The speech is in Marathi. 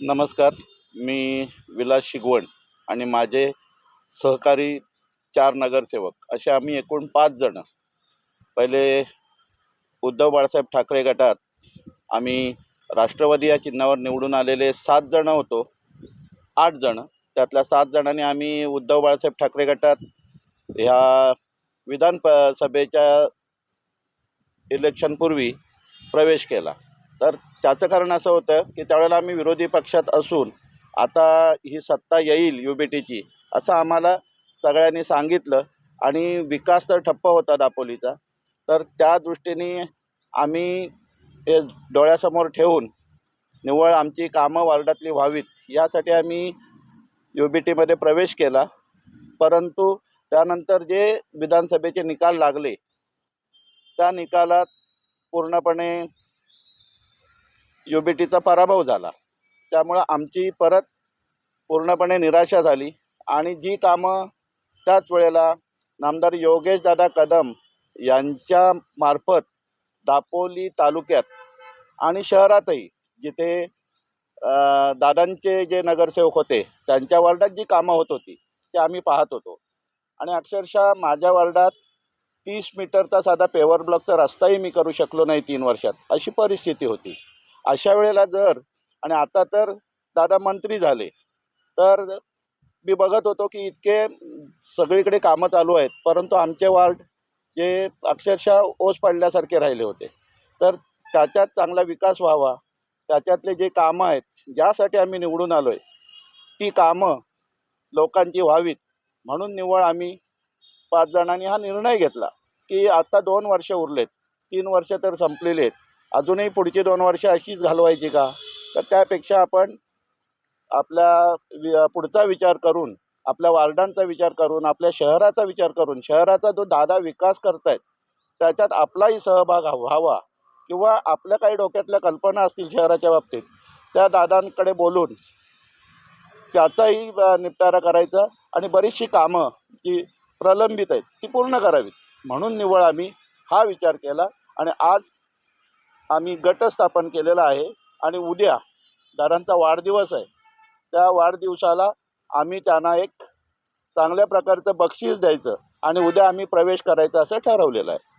नमस्कार मी विलास शिगवण आणि माझे सहकारी चार नगरसेवक असे आम्ही एकूण पाच जणं. पहिले उद्धव बाळासाहेब ठाकरे गटात आम्ही राष्ट्रवादी या चिन्हावर निवडून आलेले सात जण होतो. आठ जणं. त्यातल्या सात जणांनी आम्ही उद्धव बाळासाहेब ठाकरे गटात ह्या विधान प सभेच्या इलेक्शनपूर्वी प्रवेश केला. तर त्याचं कारण असं होतं की त्यावेळेला आम्ही विरोधी पक्षात असून आता ही सत्ता येईल यू बी टीची असं आम्हाला सगळ्यांनी सांगितलं आणि विकास तर ठप्प होता दापोलीचा. तर त्या दृष्टीने आम्ही हे डोळ्यासमोर ठेवून निव्वळ आमची कामं वार्डातली व्हावीत यासाठी आम्ही यू बी टीमध्ये प्रवेश केला. परंतु त्यानंतर जे विधानसभेचे निकाल लागले त्या निकालात पूर्णपणे यू बी टीचा पराभव झाला. त्यामुळं आमची परत पूर्णपणे निराशा झाली. आणि जी कामं त्याच वेळेला नामदार योगेश दादा कदम यांच्या मार्फत दापोली तालुक्यात आणि शहरातही जिथे दादांचे जे नगरसेवक होते त्यांच्या वार्डात जी कामं होत होती ते आम्ही पाहत होतो. आणि अक्षरशः माझ्या वार्डात तीस मीटरचा साधा पेवर ब्लॉकचा रस्ताही मी करू शकलो नाही तीन वर्षात अशी परिस्थिती होती. अशा वेळेला जर आणि आता तर दादा मंत्री झाले तर मी बघत होतो की इतके सगळीकडे कामं चालू आहेत परंतु आमचे वार्ड जे अक्षरशः ओस पडल्यासारखे राहिले होते. तर त्याच्यात चांगला विकास व्हावा त्याच्यातले जे कामं आहेत ज्यासाठी आम्ही निवडून आलो आहे ती कामं लोकांची व्हावीत म्हणून निव्वळ आम्ही पाच जणांनी हा निर्णय घेतला की आता दोन वर्ष उरलेत तीन वर्ष तर संपलेली आहेत. अजूनही पुढची दोन वर्ष अशीच घालवायची का? तर त्यापेक्षा आपण आपल्या वि पुढचा विचार करून आपल्या वार्डांचा विचार करून आपल्या शहराचा विचार करून शहराचा जो दादा विकास करतायत त्याच्यात आपलाही सहभाग व्हावा किंवा आपल्या काही डोक्यातल्या कल्पना असतील शहराच्या बाबतीत त्या दादांकडे बोलून त्याचाही निपटारा करायचा आणि बरीचशी कामं जी प्रलंबित आहेत ती पूर्ण करावीत. म्हणून निव्वळ आम्ही हा विचार केला आणि आज आम्ही गट स्थापन केलेला आहे आणि उद्या दादांचा वाढदिवस आहे. त्या वाढदिवसाला आम्ही त्यांना एक चांगल्या प्रकारचं बक्षीस द्यायचं आणि उद्या आम्ही प्रवेश करायचा असं ठरवलेलं आहे.